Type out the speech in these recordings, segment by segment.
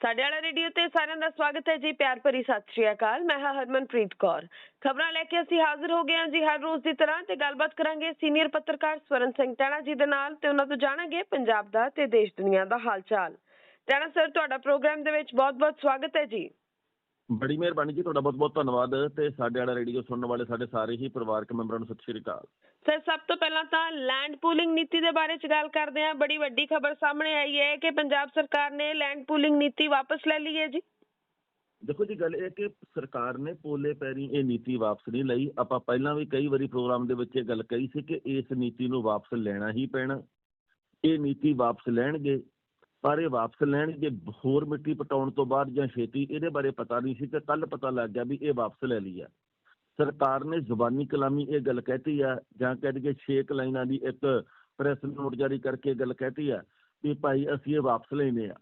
ਸਾਡੇ ਵਾਲਾ ਰੇਡੀਓ ਤੇ ਸਾਰਿਆਂ ਦਾ ਸਵਾਗਤ ਹੈ ਜੀ, ਪਿਆਰ ਭਰੀ ਸਤਿ ਸ਼੍ਰੀ ਅਕਾਲ। ਮੈਂ ਹਾਂ ਹਰਮਨਪ੍ਰੀਤ ਕੌਰ। ਖਬਰਾਂ ਲੈ ਕੇ ਅਸੀਂ ਹਾਜ਼ਰ ਹੋ ਗਏ ਹਾਂ ਜੀ ਹਰ ਰੋਜ਼ ਦੀ ਤਰ੍ਹਾਂ ਤੇ ਗੱਲਬਾਤ ਕਰਾਂਗੇ ਸੀਨੀਅਰ ਪੱਤਰਕਾਰ ਸਵਰਨ ਸਿੰਘ ਟਾਣਾ ਜੀ ਦੇ ਨਾਲ ਤੇ ਉਹਨਾਂ ਤੋਂ ਜਾਣਾਂਗੇ ਪੰਜਾਬ ਦਾ ਤੇ ਦੇਸ਼ ਦੁਨੀਆ ਦਾ ਹਾਲ ਚਾਲ। ਟਾਣਾ ਸਰ, ਤੁਹਾਡਾ ਪ੍ਰੋਗਰਾਮ ਦੇ ਵਿੱਚ ਬਹੁਤ-ਬਹੁਤ ਸਵਾਗਤ ਹੈ ਜੀ। ਬੜੀ ਮਿਹਰਬਾਨੀ ਜੀ ਤੁਹਾਡਾ ਬਹੁਤ ਬਹੁਤ ਧੰਨਵਾਦ ਤੇ ਸਾਡੇ ਵਾਲਾ ਰੇਡੀਓ ਸੁਣਨ ਵਾਲੇ ਸਾਡੇ ਸਾਰੇ ਹੀ ਪਰਿਵਾਰਕ ਮੈਂਬਰਾਂ ਨੂੰ ਸਤਿ ਸ਼੍ਰੀ ਅਕਾਲ। ਸਰ ਸਭ ਤੋਂ ਪਹਿਲਾਂ ਤਾਂ ਲੈਂਡ ਪੂਲਿੰਗ ਨੀਤੀ ਦੇ ਬਾਰੇ ਚ ਗੱਲ ਕਰਦੇ ਹਾਂ। ਬੜੀ ਵੱਡੀ ਖਬਰ ਸਾਹਮਣੇ ਆਈ ਹੈ ਕਿ ਪੰਜਾਬ ਸਰਕਾਰ ਨੇ ਲੈਂਡ ਪੂਲਿੰਗ ਨੀਤੀ ਵਾਪਸ ਲੈ ਲਈ ਹੈ ਜੀ। ਦੇਖੋ ਜੀ ਗੱਲ ਇਹ ਕਿ ਸਰਕਾਰ ਨੇ ਪੋਲੇ ਪੈਰੀ ਇਹ ਨੀਤੀ ਵਾਪਸ ਨਹੀਂ ਲਈ। ਆਪਾਂ ਪਹਿਲਾਂ ਵੀ ਕਈ ਵਾਰੀ ਪ੍ਰੋਗਰਾਮ ਦੇ ਵਿੱਚ ਇਹ ਗੱਲ ਕਹੀ ਸੀ ਕਿ ਇਸ ਨੀਤੀ ਨੂੰ ਵਾਪਸ ਲੈਣਾ ਹੀ ਪੈਣਾ। ਇਹ ਨੀਤੀ ਵਾਪਸ ਲੈਣਗੇ ਪਰ ਇਹ ਵਾਪਸ ਲੈਣਗੇ ਹੋਰ ਮਿੱਟੀ ਪਟਾਉਣ ਤੋਂ ਬਾਅਦ ਜਾਂ ਛੇਤੀ ਇਹਦੇ ਬਾਰੇ ਪਤਾ ਨਹੀਂ ਸੀ ਤੇ ਕੱਲ ਪਤਾ ਲੱਗ ਗਿਆ ਵੀ ਇਹ ਵਾਪਸ ਲੈ ਲਈ ਆ। ਸਰਕਾਰ ਨੇ ਜ਼ੁਬਾਨੀ ਕਲਾਮੀ ਇਹ ਗੱਲ ਕਹਿਤੀ ਆ ਜਾਂ ਕਹਿ ਦਈਏ 6 ਲਾਈਨਾਂ ਦੀ ਇੱਕ ਪ੍ਰੈਸ ਨੋਟ ਜਾਰੀ ਕਰਕੇ ਇਹ ਗੱਲ ਕਹਿਤੀ ਆ ਵੀ ਭਾਈ ਅਸੀਂ ਇਹ ਵਾਪਸ ਲੈਨੇ ਆ।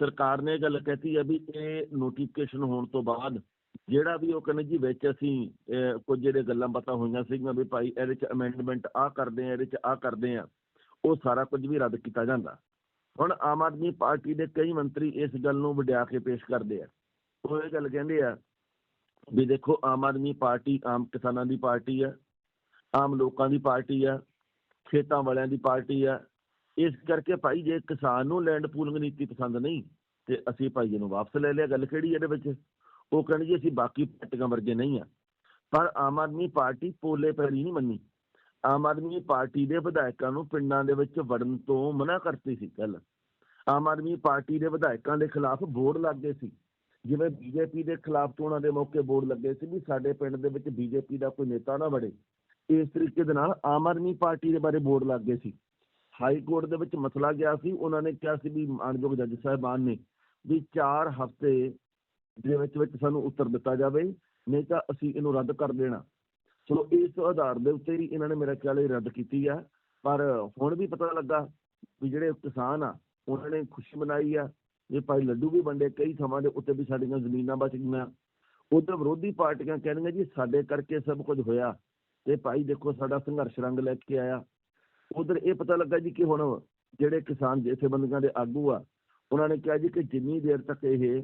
ਸਰਕਾਰ ਨੇ ਇਹ ਗੱਲ ਕਹਿਤੀ ਆ ਵੀ ਇਹ ਨੋਟੀਫਿਕੇਸ਼ਨ ਹੋਣ ਤੋਂ ਬਾਅਦ ਜਿਹੜਾ ਵੀ ਉਹ ਕਹਿੰਦੇ ਜੀ ਵਿੱਚ ਅਸੀਂ ਅਹ, ਕੁਝ ਜਿਹੜੇ ਗੱਲਾਂ ਬਾਤਾਂ ਹੋਈਆਂ ਸੀਗੀਆਂ ਵੀ ਭਾਈ ਇਹਦੇ ਚ ਅਮੈਂਡਮੈਂਟ ਆ ਕਰਦੇ ਆ ਇਹਦੇ ਚ ਆ ਕਰਦੇ ਆ ਉਹ ਸਾਰਾ ਕੁਝ ਵੀ ਰੱਦ ਕੀਤਾ ਜਾਂਦਾ। ਹੁਣ ਆਮ ਆਦਮੀ ਪਾਰਟੀ ਦੇ ਕਈ ਮੰਤਰੀ ਇਸ ਗੱਲ ਨੂੰ ਵਡਿਆ ਕੇ ਪੇਸ਼ ਕਰਦੇ ਆ। ਉਹ ਇਹ ਗੱਲ ਕਹਿੰਦੇ ਆ ਵੀ ਦੇਖੋ, ਆਮ ਆਦਮੀ ਪਾਰਟੀ ਆਮ ਕਿਸਾਨਾਂ ਦੀ ਪਾਰਟੀ ਆ, ਆਮ ਲੋਕਾਂ ਦੀ ਪਾਰਟੀ ਆ, ਖੇਤਾਂ ਵਾਲਿਆਂ ਦੀ ਪਾਰਟੀ ਆ। ਇਸ ਕਰਕੇ ਭਾਈ ਜੇ ਕਿਸਾਨ ਨੂੰ ਲੈਂਡ ਪੂਲਿੰਗ ਨੀਤੀ ਪਸੰਦ ਨਹੀਂ, ਤੇ ਅਸੀਂ ਭਾਈ ਇਹਨੂੰ ਵਾਪਸ ਲੈ ਲਿਆ। ਗੱਲ ਕਿਹੜੀ ਇਹਦੇ ਵਿੱਚ? ਉਹ ਕਹਿੰਦੇ ਜੀ ਅਸੀਂ ਬਾਕੀ ਪਾਰਟੀਆਂ ਵਰਗੇ ਨਹੀਂ ਆ। ਪਰ ਆਮ ਆਦਮੀ ਪਾਰਟੀ ਪੋਲੇ ਪੈਰੀ ਨਹੀਂ ਮੰਨੀ। ਆਮ ਆਦਮੀ ਪਾਰਟੀ ਦੇ ਵਿਧਾਇਕਾਂ ਨੂੰ ਪਿੰਡਾਂ ਦੇ ਵਿੱਚ ਵੜਨ ਤੋਂ ਮਨਾ ਕਰਤੀ ਸੀ ਕੱਲ ਆਮ ਆਦਮੀ ਪਾਰਟੀ ਦੇ ਵਿਧਾਇਕਾਂ ਦੇ ਖਿਲਾਫ ਬੋਰਡ ਲੱਗੇ ਸੀ। ਜਿਵੇਂ ਬੀਜੇਪੀ ਦੇ ਖਿਲਾਫ ਚੋਣਾਂ ਦੇ ਮੌਕੇ ਬੋਰਡ ਲੱਗੇ ਸੀ ਵੀ ਸਾਡੇ ਪਿੰਡ ਦੇ ਵਿੱਚ ਬੀਜੇਪੀ ਦਾ ਕੋਈ ਨੇਤਾ ਨਾ ਵੜੇ। ਇਸ ਤਰੀਕੇ ਦੇ ਨਾਲ ਆਮ ਆਦਮੀ ਪਾਰਟੀ ਦੇ ਬਾਰੇ ਬੋਰਡ ਲੱਗੇ ਸੀ। ਹਾਈ ਕੋਰਟ ਦੇ ਵਿੱਚ ਮਸਲਾ ਗਿਆ ਸੀ। ਉਹਨਾਂ ਨੇ ਕਿਹਾ ਸੀ ਵੀ ਮਾਨਯੋਗ ਜੱਜ ਸਾਹਿਬਾਨ ਨੇ ਵੀ 4 ਹਫ਼ਤੇ ਦੇ ਵਿੱਚ ਵਿੱਚ ਸਾਨੂੰ ਉੱਤਰ ਦਿੱਤਾ ਜਾਵੇ, ਨਹੀਂ ਤਾਂ ਅਸੀਂ ਇਹਨੂੰ ਰੱਦ ਕਰ ਦੇਣਾ। ਚਲੋ ਇਸ ਆਧਾਰ ਦੇ ਉੱਤੇ ਹੀ ਇਹਨਾਂ ਨੇ ਮੇਰਾ ਖਿਆਲ ਇਹ ਰੱਦ ਕੀਤੀ ਆ। ਪਰ ਹੁਣ ਵੀ ਪਤਾ ਲੱਗਾ ਵੀ ਜਿਹੜੇ ਕਿਸਾਨ ਆ, ਉਹਨਾਂ ਨੇ ਖੁਸ਼ੀ ਮਨਾਈ ਆ ਇਹ ਭਾਈ ਲੱਡੂ ਵੀ ਵੰਡੇ ਕਈ ਥਾਵਾਂ ਦੇ ਉੱਤੇ ਵੀ ਸਾਡੀਆਂ ਜ਼ਮੀਨਾਂ ਬਚ ਗਈਆਂ। ਉਧਰ ਵਿਰੋਧੀ ਪਾਰਟੀਆਂ ਕਹਿੰਦੀਆਂ ਜੀ, ਸਾਡੇ ਕਰਕੇ ਸਭ ਕੁਝ ਹੋਇਆ ਤੇ ਭਾਈ ਦੇਖੋ ਸਾਡਾ ਸੰਘਰਸ਼ ਰੰਗ ਲੈ ਕੇ ਆਇਆ। ਉਧਰ ਇਹ ਪਤਾ ਲੱਗਾ ਜੀ ਕਿ ਹੁਣ ਜਿਹੜੇ ਕਿਸਾਨ ਜਥੇਬੰਦੀਆਂ ਦੇ ਆਗੂ ਆ, ਉਹਨਾਂ ਨੇ ਕਿਹਾ ਜੀ ਕਿ ਜਿੰਨੀ ਦੇਰ ਤੱਕ ਇਹ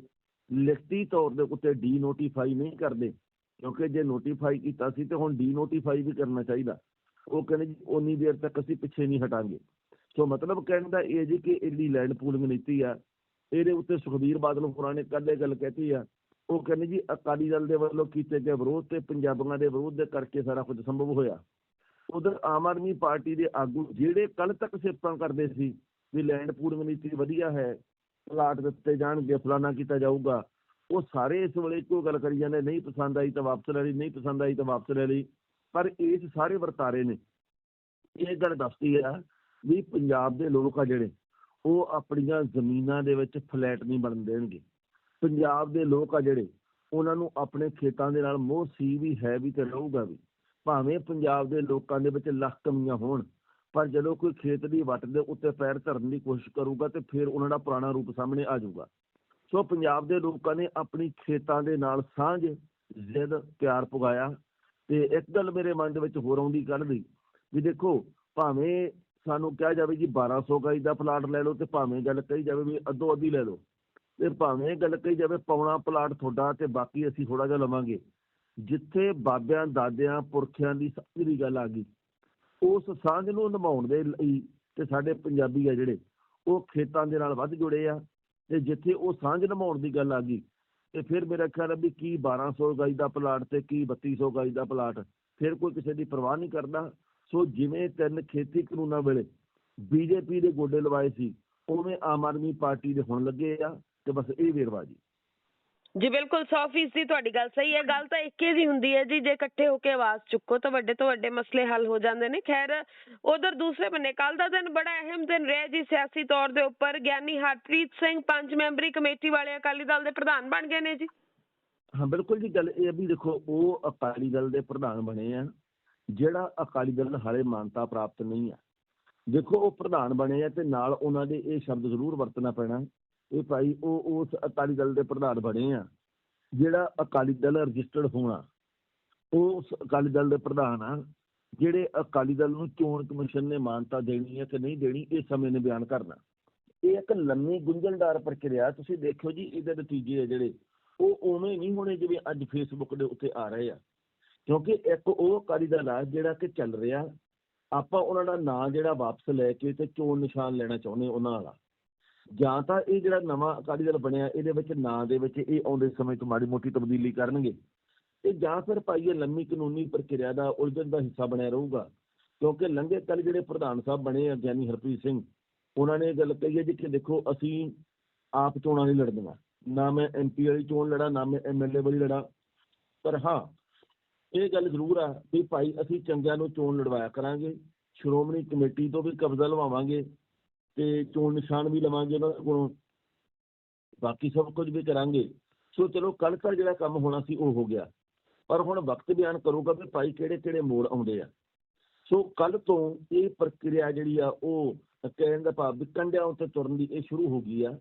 ਲਿਖਤੀ ਤੌਰ ਦੇ ਉੱਤੇ ਡੀ ਨੋਟੀਫਾਈ ਨਹੀਂ ਕਰਦੇ ਕਿਉਂਕਿ ਜੇ ਨੋਟੀਫਾਈ ਕੀਤਾ ਸੀ ਤੇ ਹੁਣ ਡੀ ਨੋਟੀਫਾਈ ਵੀ ਕਰਨਾ ਚਾਹੀਦਾ। ਉਹ ਕਹਿੰਦੇ ਜੀ ਉਨੀ ਦੇਰ ਤੱਕ ਅਸੀਂ ਪਿੱਛੇ ਨਹੀਂ ਹਟਾਂਗੇ। ਸੋ ਮਤਲਬ ਕਹਿਣ ਦਾ ਇਹ ਜੀ ਕਿ ਇਹਦੀ ਲੈਂਡ ਪੂਲਿੰਗ ਨੀਤੀ ਆ, ਇਹਦੇ ਉੱਤੇ ਸੁਖਬੀਰ ਬਾਦਲ ਹੋਰਾਂ ਨੇ ਕੱਲ੍ਹ ਇਹ ਗੱਲ ਕਹਿਤੀ ਆ। ਉਹ ਕਹਿੰਦੇ ਜੀ ਅਕਾਲੀ ਦਲ ਦੇ ਵੱਲੋਂ ਕੀਤੇ ਗਏ ਵਿਰੋਧ ਤੇ ਪੰਜਾਬੀਆਂ ਦੇ ਵਿਰੋਧ ਦੇ ਕਰਕੇ ਸਾਰਾ ਕੁਝ ਸੰਭਵ ਹੋਇਆ। ਉਧਰ ਆਮ ਆਦਮੀ ਪਾਰਟੀ ਦੇ ਆਗੂ ਜਿਹੜੇ ਕੱਲ ਤੱਕ ਸਿਫਤਾਂ ਕਰਦੇ ਸੀ ਵੀ ਲੈਂਡ ਪੂਲਿੰਗ ਨੀਤੀ ਵਧੀਆ ਹੈ, ਪਲਾਟ ਦਿੱਤੇ ਜਾਣਗੇ ਫਲਾਣਾ ਕੀਤਾ ਜਾਊਗਾ ਉਹ ਸਾਰੇ ਇਸ ਵੇਲੇ ਇੱਕੋ ਗੱਲ ਕਰੀ ਜਾਂਦੇ, ਨਹੀਂ ਪਸੰਦ ਆਈ ਤਾਂ ਵਾਪਸ ਲੈ ਲਈ, ਨਹੀਂ ਪਸੰਦ ਆਈ ਤਾਂ ਵਾਪਸ ਲੈ ਲਈ। ਪਰ ਇਸ ਸਾਰੇ ਵਰਤਾਰੇ ਨੇ। ਇਹ ਗੱਲ ਦੱਸਦੀ ਆ ਵੀ ਪੰਜਾਬ ਦੇ ਲੋਕ ਆ ਜਿਹੜੇ, ਉਹ ਆਪਣੀਆਂ ਜ਼ਮੀਨਾਂ ਦੇ ਵਿੱਚ ਫਲੈਟ ਨਹੀਂ ਬਣਨ ਦੇਣਗੇ। ਪੰਜਾਬ ਦੇ ਲੋਕ ਆ ਜਿਹੜੇ, ਉਹਨਾਂ ਨੂੰ ਆਪਣੇ ਖੇਤਾਂ ਦੇ ਨਾਲ ਮੋਹ ਸੀ ਵੀ ਹੈ ਵੀ ਤੇ ਰਹੂਗਾ ਵੀ। ਭਾਵੇਂ ਪੰਜਾਬ ਦੇ ਲੋਕਾਂ ਦੇ ਵਿੱਚ ਲੱਖ ਕਮੀਆਂ ਹੋਣ, ਪਰ ਜਦੋਂ ਕੋਈ ਖੇਤ ਦੀ ਵੱਟ ਦੇ ਉੱਤੇ ਪੈਰ ਧਰਨ ਦੀ ਕੋਸ਼ਿਸ਼ ਕਰੂਗਾ ਤੇ ਫਿਰ ਉਹਨਾਂ ਦਾ ਪੁਰਾਣਾ ਰੂਪ ਸਾਹਮਣੇ ਆ ਜਾਊਗਾ। ਸੋ ਪੰਜਾਬ ਦੇ ਲੋਕਾਂ ਨੇ ਆਪਣੀ ਖੇਤਾਂ ਦੇ ਨਾਲ ਸਾਂਝ, ਜ਼ਿੱਦ, ਪਿਆਰ ਪੁਗਾਇਆ ਤੇ ਇੱਕ ਗੱਲ ਮੇਰੇ ਮਨ ਦੇ ਵਿੱਚ ਹੋਰ ਆਉਂਦੀ ਕੱਲ ਦੀ ਵੀ ਦੇਖੋ ਭਾਵੇਂ ਸਾਨੂੰ ਕਿਹਾ ਜਾਵੇ ਜੀ 1200 ਗਜ ਦਾ ਪਲਾਟ ਲੈ ਲਓ ਤੇ ਭਾਵੇਂ ਗੱਲ ਕਹੀ ਜਾਵੇ ਵੀ ਅੱਧੋ ਅੱਧੀ ਲੈ ਲਓ, ਤੇ ਭਾਵੇਂ ਗੱਲ ਕਹੀ ਜਾਵੇ ਪੌਣਾ ਪਲਾਟ ਤੁਹਾਡਾ ਤੇ ਬਾਕੀ ਅਸੀਂ ਥੋੜਾ ਜਿਹਾ ਲਵਾਂਗੇ। ਜਿੱਥੇ ਬਾਬਿਆਂ, ਦਾਦਿਆਂ, ਪੁਰਖਿਆਂ ਦੀ ਸਾਂਝ ਦੀ ਗੱਲ ਆ ਗਈ, ਉਸ ਸਾਂਝ ਨੂੰ ਨਿਭਾਉਣ ਦੇ ਲਈ ਤੇ ਸਾਡੇ ਪੰਜਾਬੀ ਆ ਜਿਹੜੇ, ਉਹ ਖੇਤਾਂ ਦੇ ਨਾਲ ਵੱਧ ਜੁੜੇ ਆ ਤੇ ਜਿੱਥੇ ਉਹ ਸਾਂਝ ਨਿਭਾਉਣ ਦੀ ਗੱਲ ਆ ਗਈ, ਤੇ ਫਿਰ ਮੇਰਾ ਖਿਆਲ ਹੈ ਵੀ ਕੀ 1200 ਗਾਈ ਦਾ ਪਲਾਟ ਤੇ ਕੀ 3200 ਗਾਈ ਦਾ ਪਲਾਟ, ਫਿਰ ਕੋਈ ਕਿਸੇ ਦੀ ਪਰਵਾਹ ਨਹੀਂ ਕਰਦਾ। ਸੋ ਜਿਵੇਂ ਤਿੰਨ ਖੇਤੀ ਕਾਨੂੰਨਾਂ ਵੇਲੇ ਬੀਜੇਪੀ ਦੇ ਗੋਡੇ ਲਵਾਏ ਸੀ, ਉਵੇਂ ਆਮ ਆਦਮੀ ਪਾਰਟੀ ਦੇ ਹੁਣ ਲੱਗੇ ਆ, ਤੇ ਬਸ ਇਹ ਵੇਰਵਾ ਜੀ। ਜੀ ਬਿਲਕੁਲ 100% ਦੀ ਤੁਹਾਡੀ ਗੱਲ ਸਹੀ ਹੈ। ਗੱਲ ਤਾਂ ਇੱਕੇ ਜੀ ਹੁੰਦੀ ਹੈ ਜੀ, ਜੇ ਇਕੱਠੇ ਹੋ ਕੇ ਆਵਾਜ਼ ਚੁੱਕੋ ਤਾਂ ਵੱਡੇ ਤੋਂ ਵੱਡੇ ਮਸਲੇ ਹੱਲ ਹੋ ਜਾਂਦੇ ਨੇ। ਖੈਰ, ਉਧਰ ਦੂਸਰੇ ਬੰਨੇ ਕੱਲ ਦਾ ਦਿਨ ਬੜਾ ਅਹਿਮ ਦਿਨ ਰਿਹਾ ਜੀ ਸਿਆਸੀ ਤੌਰ ਦੇ ਉੱਪਰ। ਗਿਆਨੀ ਹਰਪ੍ਰੀਤ ਸਿੰਘ ਪੰਜ ਮੈਂਬਰੀ ਕਮੇਟੀ ਵਾਲੇ ਅਕਾਲੀ ਦਲ ਦੇ ਪ੍ਰਧਾਨ ਬਣ ਗਏ ਨੇ ਜੀ। ਹਾਂ, ਬਿਲਕੁਲ ਜੀ, ਗੱਲ ਇਹ ਵੀ ਦੇਖੋ, ਉਹ ਅਕਾਲੀ ਦਲ ਦੇ ਪ੍ਰਧਾਨ ਬਣੇ ਆ। ਜਿਹੜਾ ਅਕਾਲੀ ਦਲ ਹਾਲੇ ਮਾਨਤਾ ਪ੍ਰਾਪਤ ਨਹੀਂ ਆ। ਦੇਖੋ, ਉਹ ਪ੍ਰਧਾਨ ਬਣੇ ਆ ਤੇ ਨਾਲ ਉਹਨਾਂ ਦੇ ਇਹ ਸ਼ਬਦ ਜ਼ਰੂਰ ਵਰਤਣਾ ਪੈਣਾ। ਇਹ ਭਾਈ ਉਹ ਉਸ ਅਕਾਲੀ ਦਲ ਦੇ ਪ੍ਰਧਾਨ ਬਣੇ ਆ। ਜਿਹੜਾ ਅਕਾਲੀ ਦਲ ਰਜਿਸਟਰਡ ਹੋਣਾ, ਉਹ ਉਸ ਅਕਾਲੀ ਦਲ ਦੇ ਪ੍ਰਧਾਨ ਆ, ਜਿਹੜੇ ਅਕਾਲੀ ਦਲ ਨੂੰ ਚੋਣ ਕਮਿਸ਼ਨ ਨੇ ਮਾਨਤਾ ਦੇਣੀ ਹੈ ਕਿ ਨਹੀਂ ਦੇਣੀ ਇਹ ਸਮੇਂ ਨੇ ਬਿਆਨ ਕਰਨਾ। ਇਹ ਇੱਕ ਲੰਮੀ ਗੁੰਝਲਦਾਰ ਪ੍ਰਕਿਰਿਆ, ਤੁਸੀਂ ਦੇਖਿਓ ਜੀ, ਇਹਦੇ ਨਤੀਜੇ ਆ ਜਿਹੜੇ। ਉਹ ਉਵੇਂ ਨਹੀਂ ਹੋਣੇ ਜਿਵੇਂ ਅੱਜ ਫੇਸਬੁੱਕ ਦੇ ਉੱਤੇ ਆ ਰਹੇ ਆ। ਕਿਉਂਕਿ ਇੱਕ ਉਹ ਅਕਾਲੀ ਦਲ ਆ ਜਿਹੜਾ ਕਿ ਚੱਲ ਰਿਹਾ, ਆਪਾਂ ਉਹਨਾਂ ਦਾ ਨਾਂ ਜਿਹੜਾ ਵਾਪਸ ਲੈ ਕੇ ਤੇ ਚੋਣ ਨਿਸ਼ਾਨ ਲੈਣਾ ਚਾਹੁੰਦੇ ਉਹਨਾਂ ਦਾ ਜਾਂ ਤਾਂ ਇਹ ਜਿਹੜਾ ਨਵਾਂ ਅਕਾਲੀ ਦਲ ਬਣਿਆ, ਇਹਦੇ ਵਿੱਚ ਨਾਂ ਦੇ ਵਿੱਚ ਇਹ ਆਉਂਦੇ ਸਮੇਂ 'ਚ ਮਾੜੀ ਮੋਟੀ ਤਬਦੀਲੀ ਕਰਨਗੇ। ਤੇ ਜਾਂ ਫਿਰ ਭਾਈ ਇਹ ਲੰਮੀ ਕਾਨੂੰਨੀ ਪ੍ਰਕਿਰਿਆ ਦਾ ਉਲਝਣ ਦਾ ਹਿੱਸਾ ਬਣਿਆ ਰਹੂਗਾ। ਕਿਉਂਕਿ ਲੰਘੇ ਕੱਲ ਜਿਹੜੇ ਪ੍ਰਧਾਨ ਸਾਹਿਬ ਬਣੇ ਆ, ਗਿਆਨੀ ਹਰਪ੍ਰੀਤ ਸਿੰਘ, ਉਹਨਾਂ ਨੇ ਇਹ ਗੱਲ ਕਹੀ ਹੈ ਜੀ ਕਿ ਦੇਖੋ, ਅਸੀਂ ਆਪ ਚੋਣਾਂ ਨਹੀਂ ਲੜਨੀਆਂ ਨਾ ਮੈਂ ਐਮਪੀ ਵਾਲੀ ਚੋਣ ਲੜਾ, ਨਾ ਮੈਂ ਐਮਐਲਏ ਵਾਲੀ ਲੜਾ। ਪਰ ਹਾਂ, ਇਹ ਗੱਲ ਜ਼ਰੂਰ ਆ ਵੀ ਭਾਈ ਅਸੀਂ ਚੰਗਿਆਂ ਨੂੰ ਚੋਣ ਲੜਵਾਇਆ ਕਰਾਂਗੇ, ਸ਼੍ਰੋਮਣੀ ਕਮੇਟੀ ਤੋਂ ਵੀ ਕਬਜ਼ਾ ਲਵਾਵਾਂਗੇ ਤੇ ਚੋਣ ਨਿਸ਼ਾਨ ਵੀ ਲਵਾਂਗੇ ਉਹਨਾਂ ਕੋਲੋਂ। ਬਾਕੀ ਸਭ ਕੁਝ ਵੀ ਕਰਾਂਗੇ। ਸੋ ਚਲੋ ਕੱਲ ਤਾਂ ਜਿਹੜਾ ਕੰਮ ਹੋਣਾ ਸੀ, ਉਹ ਹੋ ਗਿਆ। ਪਰ ਹੁਣ ਵਕਤ ਬਿਆਨ ਕਰੂਗਾ ਵੀ ਭਾਈ ਕਿਹੜੇ ਕਿਹੜੇ ਮੋੜ ਆਉਂਦੇ ਆ। ਸੋ ਕੱਲ ਤੋਂ ਇਹ ਪ੍ਰਕਿਰਿਆ ਜਿਹੜੀ ਆ, ਉਹ ਕਹਿਣ ਦਾ ਭਾਵ ਵੀ ਕੰਡਿਆਂ ਉੱਤੇ ਤੁਰਨ ਦੀ ਇਹ ਸ਼ੁਰੂ ਹੋ ਗਈ ਆ।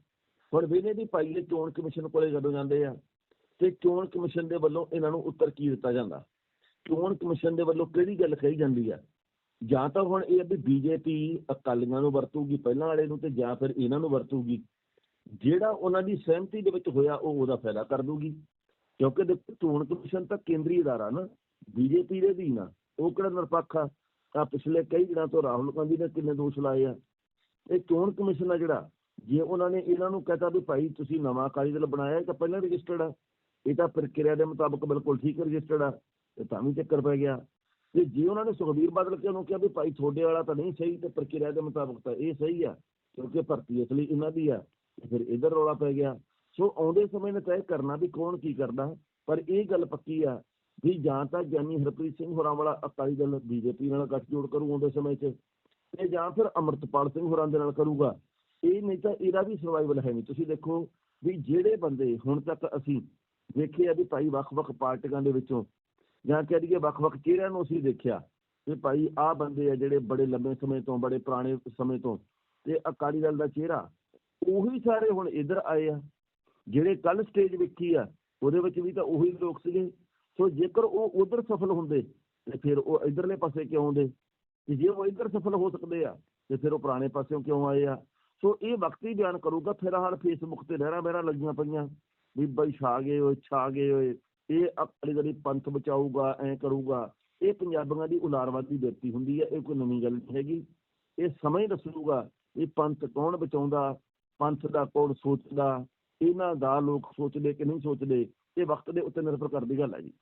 ਹੁਣ ਵੇਲੇ ਦੀ ਭਾਈ ਇਹ ਚੋਣ ਕਮਿਸ਼ਨ ਕੋਲੇ ਜਦੋਂ ਜਾਂਦੇ ਆ। ਤੇ ਚੋਣ ਕਮਿਸ਼ਨ ਦੇ ਵੱਲੋਂ ਇਹਨਾਂ ਨੂੰ ਉੱਤਰ ਕੀ ਦਿੱਤਾ ਜਾਂਦਾ? ਚੋਣ ਕਮਿਸ਼ਨ ਦੇ ਵੱਲੋਂ ਕਿਹੜੀ ਗੱਲ ਕਹੀ ਜਾਂਦੀ ਆ? ਜਾਂ ਤਾਂ ਹੁਣ ਇਹ ਆ ਵੀ ਬੀਜੇਪੀ ਅਕਾਲੀਆਂ ਨੂੰ ਵਰਤੂਗੀ, ਪਹਿਲਾਂ ਵਾਲੇ ਨੂੰ ਤੇ ਜਾਂ ਫਿਰ ਇਹਨਾਂ ਨੂੰ ਵਰਤੂਗੀ। ਜਿਹੜਾ ਉਹਨਾਂ ਦੀ ਸਹਿਮਤੀ ਦੇ ਵਿੱਚ ਹੋਇਆ, ਉਹ ਉਹਦਾ ਫਾਇਦਾ ਕਰ ਦੂਗੀ ਕਿਉਂਕਿ ਦੇਖੋ, ਚੋਣ ਕਮਿਸ਼ਨ ਤਾਂ ਕੇਂਦਰੀ ਅਦਾਰਾ ਨਾ, ਬੀਜੇਪੀ ਦੇ ਵੀ ਨਾ। ਉਹ ਕਿਹੜਾ ਨਿਰਪੱਖ ਆ? ਤਾਂ ਪਿਛਲੇ ਕਈ ਦਿਨਾਂ ਤੋਂ ਰਾਹੁਲ ਗਾਂਧੀ ਨੇ ਕਿੰਨੇ ਦੋਸ਼ ਲਾਏ ਆ। ਇਹ ਚੋਣ ਕਮਿਸ਼ਨ ਆ ਜਿਹੜਾ, ਜੇ ਉਹਨਾਂ ਨੇ ਇਹਨਾਂ ਨੂੰ ਕਹਤਾ ਵੀ ਭਾਈ ਤੁਸੀਂ ਨਵਾਂ ਅਕਾਲੀ ਦਲ ਬਣਾਇਆ ਤਾਂ ਪਹਿਲਾਂ ਰਜਿਸਟਰਡ ਆ। ਇਹ ਤਾਂ ਪ੍ਰਕਿਰਿਆ ਦੇ ਮੁਤਾਬਕ ਬਿਲਕੁਲ ਠੀਕ ਰਜਿਸਟਰਡ ਆ, ਤੇ ਤਾਂ ਵੀ ਚੱਕਰ ਪੈ ਗਿਆ। ਤੇ ਜੇ ਉਹਨਾਂ ਨੇ ਸੁਖਬੀਰ ਬਾਦਲ ਕੇ ਉਹਨੂੰ ਕਿਹਾ ਵੀ ਭਾਈ ਤੁਹਾਡੇ ਵਾਲਾ ਤਾਂ ਨਹੀਂ ਸਹੀ ਤੇ ਪ੍ਰਕਿਰਿਆ ਦੇ ਮੁਤਾਬਕ ਤਾਂ ਇਹ ਸਹੀ ਆ, ਕਿਉਂਕਿ ਭਰਤੀ ਅਸਲੀ ਇਹਨਾਂ ਦੀ ਆ ਫਿਰ ਇਧਰ ਰੌਲਾ ਪੈ ਗਿਆ। ਸੋ ਆਉਂਦੇ ਸਮੇਂ ਨੇ ਤੈਅ ਕਰਨਾ ਵੀ ਕੌਣ ਕੀ ਕਰਦਾ, ਪਰ ਇਹ ਗੱਲ ਪੱਕੀ ਆ ਵੀ ਜਾਂ ਤਾਂ ਗਿਆਨੀ ਹਰਪ੍ਰੀਤ ਸਿੰਘ ਹੋਰਾਂ ਵਾਲਾ ਅਕਾਲੀ ਦਲ ਬੀਜੇਪੀ ਨਾਲ ਗੱਠਜੋੜ ਕਰੂ ਆਉਂਦੇ ਸਮੇਂ 'ਚ, ਤੇ ਜਾਂ ਫਿਰ ਅਮਰਤਪਾਲ ਸਿੰਘ ਹੋਰਾਂ ਦੇ ਨਾਲ ਕਰੂਗਾ। ਇਹ ਨਹੀਂ ਤਾਂ ਇਹਦਾ ਵੀ ਸਰਵਾਈਵਲ ਹੈ ਨਹੀਂ। ਤੁਸੀਂ ਦੇਖੋ ਵੀ ਜਿਹੜੇ ਬੰਦੇ ਹੁਣ ਤੱਕ ਅਸੀਂ ਦੇਖੇ ਆ ਵੀ ਭਾਈ ਵੱਖ-ਵੱਖ ਪਾਰਟੀਆਂ ਦੇ ਵਿੱਚੋਂ ਜਾਂ ਕਹਿ ਲਈਏ ਵੱਖ-ਵੱਖ ਚਿਹਰਿਆਂ ਨੂੰ ਅਸੀਂ ਦੇਖਿਆ ਕਿ ਭਾਈ ਆਹ ਬੰਦੇ ਆ ਜਿਹੜੇ ਬੜੇ ਲੰਬੇ ਸਮੇਂ ਤੋਂ, ਬੜੇ ਪੁਰਾਣੇ ਸਮੇਂ ਤੋਂ ਤੇ ਅਕਾਲੀ ਦਲ ਦਾ ਚਿਹਰਾ, ਉਹੀ ਸਾਰੇ ਹੁਣ ਇੱਧਰ ਆਏ ਆ। ਜਿਹੜੇ ਕੱਲ ਸਟੇਜ ਵੇਖੀ ਆ, ਉਹਦੇ ਵਿੱਚ ਵੀ ਤਾਂ ਉਹੀ ਲੋਕ ਸੀਗੇ। ਸੋ ਜੇਕਰ ਉਹ ਉਧਰ ਸਫਲ ਹੁੰਦੇ, ਤੇ ਫਿਰ ਉਹ ਇਧਰਲੇ ਪਾਸੇ ਕਿਉਂ ਆਉਂਦੇ? ਤੇ ਜੇ ਉਹ ਇੱਧਰ ਸਫਲ ਹੋ ਸਕਦੇ ਆ, ਤੇ ਫਿਰ ਉਹ ਪੁਰਾਣੇ ਪਾਸਿਓਂ ਕਿਉਂ ਆਏ ਆ? ਸੋ ਇਹ ਵਕਤੀ ਬਿਆਨ ਕਰੂਗਾ। ਫਿਰ ਹਾਲ ਫੇਸਬੁੱਕ ਤੇ ਲਹਿਰਾਂ ਬਹਿਰਾਂ ਲੱਗੀਆਂ ਪਈਆਂ। ਵੀ ਬਈ ਛਾ ਗਏ ਓਏ, ਛਾ ਗਏ ਓਏ। ਇਹ ਆਪਣੀ ਜਿਹੜੀ ਪੰਥ ਬਚਾਊਗਾ, ਐ ਕਰੂਗਾ, ਇਹ ਪੰਜਾਬੀਆਂ ਦੀ ਉਲਾਰਵਾਦੀ ਵਿਅਕਤੀ ਹੁੰਦੀ ਹੈ ਇਹ ਕੋਈ ਨਵੀਂ ਗੱਲ ਨਹੀਂ ਹੈਗੀ। ਇਹ ਸਮਾਂ ਹੀ ਦੱਸੂਗਾ ਇਹ ਪੰਥ ਕੌਣ ਬਚਾਉਂਦਾ, ਪੰਥ ਦਾ ਕੌਣ ਸੋਚਦਾ, ਇਹਨਾਂ ਦਾ ਲੋਕ ਸੋਚਦੇ ਕਿ ਨਹੀਂ ਸੋਚਦੇ, ਇਹ ਵਕਤ ਦੇ ਉੱਤੇ ਨਿਰਭਰ ਕਰਦੀ ਗੱਲ ਹੈ ਜੀ।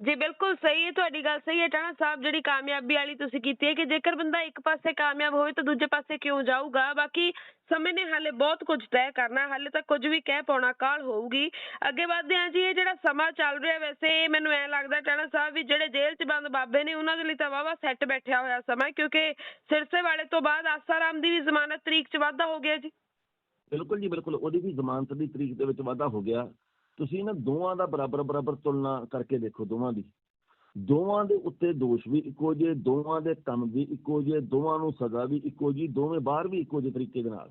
ਜੀ ਬਿਲਕੁਲ ਸਹੀ ਹੈ, ਤੁਹਾਡੀ ਗੱਲ ਸਹੀ ਹੈ ਟਾਣਾ ਸਾਹਿਬ, ਜਿਹੜੀ ਕਾਮਯਾਬੀ ਵਾਲੀ ਤੁਸੀਂ ਕੀਤੀ ਹੈ ਕਿ ਜੇਕਰ ਬੰਦਾ ਇੱਕ ਪਾਸੇ ਕਾਮਯਾਬ ਹੋਵੇ ਤਾਂ ਦੂਜੇ ਪਾਸੇ ਕਿਉਂ ਜਾਊਗਾ? ਬਾਕੀ ਸਮੇਂ ਨੇ ਹਾਲੇ ਬਹੁਤ ਕੁਝ ਤੈਅ ਕਰਨਾ, ਹਾਲੇ ਤਾਂ ਕੁਝ ਵੀ ਕਹਿ ਪਾਉਣਾ ਕਾਲ ਹੋਊਗੀ। ਅੱਗੇ ਵਧਦੇ ਹਾਂ ਜੀ, ਇਹ ਜਿਹੜਾ ਸਮਾਂ ਚੱਲ ਰਿਹਾ ਵੈਸੇ ਮੈਨੂੰ ਐ ਲੱਗਦਾ ਟਾਣਾ ਸਾਹਿਬ ਵੀ ਜਿਹੜੇ ਜੇਲ੍ਹ 'ਚ ਬੰਦ ਬਾਬੇ ਨੇ, ਉਹਨਾਂ ਦੇ ਲਈ ਤਾਂ ਵਾਵਾ ਸੈੱਟ ਬੈਠਿਆ ਹੋਇਆ ਸਮਾਂ, ਕਿਉਂਕਿ ਸਿਰਸੇ ਵਾਲੇ ਤੋਂ ਬਾਅਦ ਆਸਾਰਾਮ ਦੀ ਵੀ ਜ਼ਮਾਨਤ ਤਰੀਕ 'ਚ ਵਾਧਾ ਹੋ ਗਿਆ ਜੀ। ਬਿਲਕੁਲ ਜੀ, ਬਿਲਕੁਲ, ਉਹਦੀ ਵੀ ਜ਼ਮਾਨਤ ਦੀ ਤਰੀਕ ਦੇ ਵਿੱਚ ਵਾਧਾ ਹੋ ਗਿਆ। ਤੁਸੀਂ ਇਹਨਾਂ ਦੋਵਾਂ ਦਾ ਬਰਾਬਰ ਬਰਾਬਰ ਤੁਲਨਾ ਕਰਕੇ ਦੇਖੋ ਦੋਵਾਂ ਦੀ। ਦੋਵਾਂ ਦੇ ਉੱਤੇ ਦੋਸ਼ ਵੀ ਇੱਕੋ ਜਿਹੇ, ਦੋਵਾਂ ਦੇ ਕੰਮ ਵੀ ਇੱਕੋ ਜਿਹੇ, ਦੋਵਾਂ ਨੂੰ ਸਜ਼ਾ ਵੀ ਇੱਕੋ ਜਿਹੀ, ਦੋਵੇਂ ਬਾਹਰ ਵੀ ਇੱਕੋ ਜਿਹੇ ਤਰੀਕੇ ਦੇ ਨਾਲ।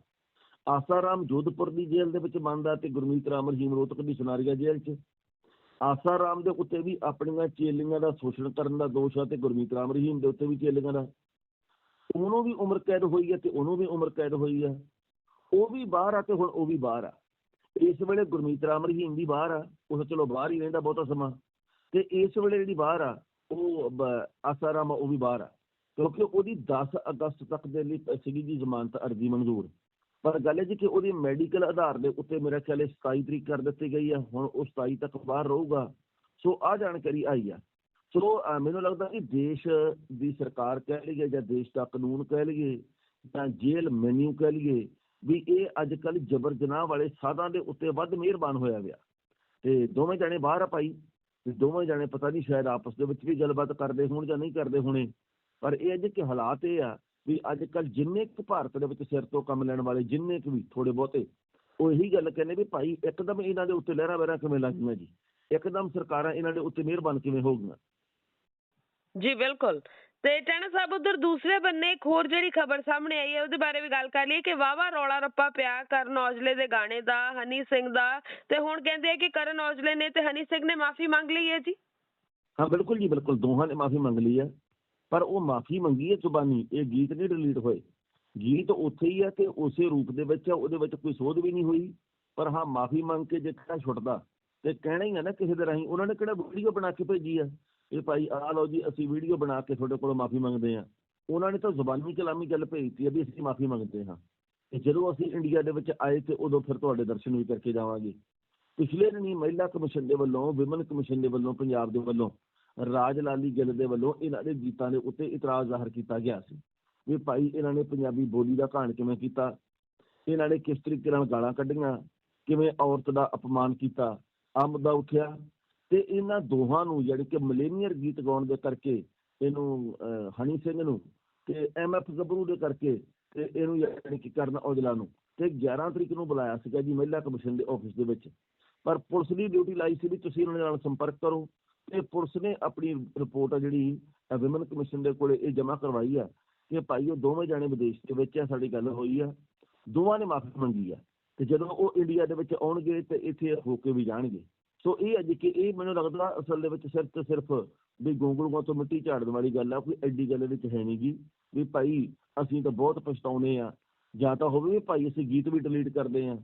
ਆਸਾਰਾਮ ਜੋਧਪੁਰ ਦੀ ਜੇਲ੍ਹ ਦੇ ਵਿੱਚ ਬੰਦ ਆ ਤੇ ਗੁਰਮੀਤ ਰਾਮ ਰਹੀਮ ਰੋਹਤਕ ਦੀ ਸੁਨਾਰੀਆ ਜੇਲ੍ਹ 'ਚ। ਆਸਾਰਾਮ ਦੇ ਉੱਤੇ ਵੀ ਆਪਣੀਆਂ ਚੇਲੀਆਂ ਦਾ ਸ਼ੋਸ਼ਣ ਕਰਨ ਦਾ ਦੋਸ਼ ਆ ਤੇ ਗੁਰਮੀਤ ਰਾਮ ਰਹੀਮ ਦੇ ਉੱਤੇ ਵੀ ਚੇਲੀਆਂ ਦਾ। ਉਹਨੂੰ ਵੀ ਉਮਰ ਕੈਦ ਹੋਈ ਹੈ ਤੇ ਉਹਨੂੰ ਵੀ ਉਮਰ ਕੈਦ ਹੋਈ ਹੈ ਉਹ ਵੀ ਬਾਹਰ ਆ ਤੇ ਹੁਣ ਉਹ ਵੀ ਬਾਹਰ ਆ। ਇਸ ਵੇਲੇ ਗੁਰਮੀਤ ਰਾਮ ਰਹੀਮ ਵੀ ਬਾਹਰ ਆ ਉਹ ਚਲੋ ਬਾਹਰ ਹੀ ਰਹਿੰਦਾ ਬਹੁਤਾ ਸਮਾਂ। ਤੇ ਇਸ ਵੇਲੇ ਜਿਹੜੀ ਬਾਹਰ ਆ ਉਹ ਬ- ਆਸਾਰਾਮ ਆ, ਉਹ ਵੀ ਬਾਹਰ ਆ। ਕਿਉਂਕਿ ਉਹਦੀ 10 ਅਗਸਤ ਤੱਕ ਦੇ ਲਈ ਸੀਗੀ ਜੀ ਜ਼ਮਾਨਤ ਅਰਜ਼ੀ ਮਨਜ਼ੂਰ। ਪਰ ਗੱਲ ਇਹ ਜੀ ਕਿ ਉਹਦੀ ਮੈਡੀਕਲ ਆਧਾਰ ਦੇ ਉੱਤੇ ਮੇਰਾ ਖਿਆਲ ਹੈ 27 ਤਰੀਕ ਕਰ ਦਿੱਤੀ ਗਈ ਆ ਹੁਣ ਉਹ 27 ਤੱਕ ਬਾਹਰ ਰਹੂਗਾ। ਸੋ ਆ ਜਾਣਕਾਰੀ ਆਈ ਆ। ਸੋ ਮੈਨੂੰ ਲੱਗਦਾ ਕਿ ਦੇਸ਼ ਦੀ ਸਰਕਾਰ ਕਹਿ ਲਈਏ ਜਾਂ ਦੇਸ਼ ਦਾ ਕਾਨੂੰਨ ਕਹਿ ਲਈਏ ਜਾਂ ਜੇਲ੍ਹ ਮੈਨਿਊ ਕਹਿ ਲਈਏ ਵੀ ਇਹ ਅੱਜ ਕੱਲ ਜਬਰ ਜਨਾਹ ਵਾਲੇ ਸਾਧਾਂ ਦੇ ਉੱਤੇ ਵੱਧ ਮਿਹਰਬਾਨ ਹੋਇਆ ਗਿਆ। ਤੇ ਦੋਵੇਂ ਜਾਣੇ ਬਾਹਰ ਆ ਭਾਈ, ਤੇ ਦੋਵੇਂ ਜਾਣੇ ਪਤਾ ਨਹੀਂ ਸ਼ਾਇਦ ਆਪਸ ਦੇ ਵਿੱਚ ਵੀ ਗੱਲਬਾਤ ਕਰਦੇ ਹੋਣ ਜਾਂ ਨਹੀਂ ਕਰਦੇ ਹੋਣੇ। ਪਰ ਇਹ ਅੱਜ ਕਿ ਹਾਲਾਤ ਇਹ ਆ ਵੀ ਅੱਜ ਕੱਲ ਜਿੰਨੇ ਕੁ ਭਾਰਤ ਦੇ ਵਿੱਚ ਸਿਰ ਤੋਂ ਕੰਮ ਲੈਣ ਵਾਲੇ ਜਿੰਨੇ ਕੁ ਵੀ ਥੋੜੇ ਬਹੁਤੇ, ਉਹ ਇਹੀ ਗੱਲ ਕਹਿੰਦੇ ਵੀ ਭਾਈ ਇੱਕਦਮ ਇਹਨਾਂ ਦੇ ਉੱਤੇ ਲਹਿਰਾ ਬਹਿਰਾ ਕਿਵੇਂ ਲੱਗ ਗਈਆਂ ਜੀ? ਇੱਕਦਮ ਸਰਕਾਰਾਂ ਇਹਨਾਂ ਦੇ ਉੱਤੇ ਮਿਹਰਬਾਨ ਕਿਵੇਂ ਹੋ ਗਈਆਂ ਜੀ, ਬਿਲਕੁਲ। ਤੇ ਟਾਣਾ ਸਾਹਿਬ, ਉਧਰ ਦੂਸਰੇ ਬੰਨੇ ਇੱਕ ਹੋਰ ਜਿਹੜੀ ਖਬਰ ਸਾਹਮਣੇ ਆਈ ਹੈ, ਉਹਦੇ ਬਾਰੇ ਵੀ ਗੱਲ ਕਰ ਲਈਏ ਕਿ ਵਾਵਾ ਰੌਲਾ ਰੱਪਾ ਪਿਆ ਕਰਨ ਔਜਲੇ ਦੇ ਗਾਣੇ ਦਾ, ਹਨੀ ਸਿੰਘ ਦਾ ਤੇ ਹੁਣ ਕਹਿੰਦੇ ਆ ਕਿ ਕਰਨ ਔਜਲੇ ਨੇ ਤੇ ਹਨੀ ਸਿੰਘ ਨੇ ਮਾਫੀ ਮੰਗ ਲਈ ਹੈ ਜੀ? ਹਾਂ, ਬਿਲਕੁਲ ਜੀ, ਬਿਲਕੁਲ, ਦੋਹਾਂ ਨੇ ਮਾਫੀ ਮੰਗ ਲਈ ਹੈ, ਪਰ ਉਹ ਮਾਫੀ ਮੰਗੀ ਹੈ ਜ਼ੁਬਾਨੀ, ਇਹ ਗੀਤ ਨਹੀਂ ਡਿਲੀਟ ਹੋਏ। ਗੀਤ ਉੱਥੇ ਹੀ ਆ ਤੇ ਉਸੇ ਰੂਪ ਦੇ ਵਿੱਚ ਆ, ਉਹਦੇ ਵਿੱਚ ਕੋਈ ਸੋਧ ਵੀ ਨਹੀਂ ਹੋਈ, ਪਰ ਹਾਂ, ਮਾਫੀ ਮੰਗ ਕੇ ਜੇ ਕਿਹੜਾ ਛੁੱਟਦਾ, ਤੇ ਕਹਿਣਾ ਹੀ ਆ ਨਾ ਕਿਸੇ ਦੇ ਰਾਹੀਂ, ਉਹਨਾਂ ਨੇ ਕਿਹੜਾ ਵੀਡੀਓ ਬਣਾ ਕੇ ਭੇਜੀ ਆ? ਇਹ ਭਾਈ ਆ ਲਓ ਜੀ, ਅਸੀਂ ਵੀਡੀਓ ਬਣਾ ਕੇ ਤੁਹਾਡੇ ਕੋਲੋਂ ਮਾਫੀ ਮੰਗਦੇ ਹਾਂ। ਉਹਨਾਂ ਨੇ ਤਾਂ ਜ਼ੁਬਾਨੀ ਕਲਾਮੀ ਗੱਲ ਭੇਜਤੀ ਹੈ ਵੀ ਅਸੀਂ ਮਾਫੀ ਮੰਗਦੇ ਹਾਂ। ਤੇ ਜਦੋਂ ਅਸੀਂ ਇੰਡੀਆ ਦੇ ਵਿੱਚ ਆਏ ਤੇ ਉਦੋਂ ਫਿਰ ਤੁਹਾਡੇ ਦਰਸ਼ਨ ਵੀ ਕਰਕੇ ਜਾਵਾਂਗੇ। ਪਿਛਲੇ ਦਿਨੀ ਮਹਿਲਾ ਕਮਿਸ਼ਨ ਦੇ ਵੱਲੋਂ ਵਿਮਨ ਕਮਿਸ਼ਨ ਦੇ ਵੱਲੋਂ, ਪੰਜਾਬ ਦੇ ਵੱਲੋਂ, ਰਾਜ ਲਾਲੀ ਗਿੱਲ ਦੇ ਵੱਲੋਂ ਇਹਨਾਂ ਦੇ ਗੀਤਾਂ ਦੇ ਉੱਤੇ ਇਤਰਾਜ਼ ਜ਼ਾਹਰ ਕੀਤਾ ਗਿਆ ਸੀ। ਵੀ ਭਾਈ ਇਹਨਾਂ ਨੇ ਪੰਜਾਬੀ ਬੋਲੀ ਦਾ ਘਾਣ ਕਿਵੇਂ ਕੀਤਾ? ਇਹਨਾਂ ਨੇ ਕਿਸ ਤਰੀਕੇ ਨਾਲ ਗਾਲਾਂ ਕੱਢੀਆਂ? ਕਿਵੇਂ ਔਰਤ ਦਾ ਅਪਮਾਨ ਕੀਤਾ? ਆਹ ਮੁੱਦਾ ਉੱਠਿਆ। ਤੇ ਇਹਨਾਂ ਦੋਹਾਂ ਨੂੰ ਜਿਹੜੀ ਕਿ ਮਿਲੇਨੀਅਰ ਗੀਤ ਗਾਉਣ ਦੇ ਕਰਕੇ ਇਹਨੂੰ ਅਹ, ਹਨੀ ਸਿੰਘ ਨੂੰ ਤੇ ਐਮਐਫ ਗੱਭਰੂ ਦੇ ਕਰਕੇ ਤੇ ਇਹਨੂੰ ਯਾਨੀ ਕਿ ਕਰਨ ਔਜਲਾ ਨੂੰ ਤੇ 11 ਤਰੀਕ ਨੂੰ ਬੁਲਾਇਆ ਸੀਗਾ ਜੀ ਮਹਿਲਾ ਕਮਿਸ਼ਨ ਦੇ ਆਫਿਸ ਦੇ ਵਿੱਚ। ਪਰ ਪੁਲਿਸ ਦੀ ਡਿਊਟੀ ਲਾਈ ਸੀ ਵੀ ਤੁਸੀਂ ਉਹਨਾਂ ਨਾਲ ਸੰਪਰਕ ਕਰੋ ਤੇ ਪੁਲਿਸ ਨੇ ਆਪਣੀ ਰਿਪੋਰਟ ਆ ਜਿਹੜੀ ਵਿਮਨ ਕਮਿਸ਼ਨ ਦੇ ਕੋਲੇ ਇਹ ਜਮ੍ਹਾਂ ਕਰਵਾਈ ਆ ਕਿ ਭਾਈ ਉਹ ਦੋਵੇਂ ਜਾਣੇ ਵਿਦੇਸ਼ ਦੇ ਵਿੱਚ ਆ ਸਾਡੀ ਗੱਲ ਹੋਈ ਆ। ਦੋਵਾਂ ਨੇ ਮਾਫੀ ਮੰਗੀ ਆ ਤੇ ਜਦੋਂ ਉਹ ਇੰਡੀਆ ਦੇ ਵਿੱਚ ਆਉਣਗੇ ਤੇ ਇੱਥੇ ਹੋ ਕੇ ਵੀ ਜਾਣਗੇ। ਸੋ ਇਹ ਅੱਜ ਕਿ ਇਹ ਮੈਨੂੰ ਲੱਗਦਾ ਅਸਲ ਦੇ ਵਿੱਚ ਸਿਰਫ ਤੇ ਸਿਰਫ ਵੀ ਗੋਂਗਲੂਆਂ ਤੋਂ ਮਿੱਟੀ ਝਾੜਨ ਵਾਲੀ ਗੱਲ ਆ ਕੋਈ ਐਡੀ ਗੱਲ ਵਿੱਚ ਹੈ ਨਹੀਂ ਗੀ ਵੀ ਭਾਈ ਅਸੀਂ ਤਾਂ ਬਹੁਤ ਪਛਤਾਉਨੇ ਆ। ਜਾਂ ਤਾਂ ਹੋਵੇ ਵੀ ਭਾਈ ਅਸੀਂ ਗੀਤ ਵੀ ਡਿਲੀਟ ਕਰਦੇ ਆ।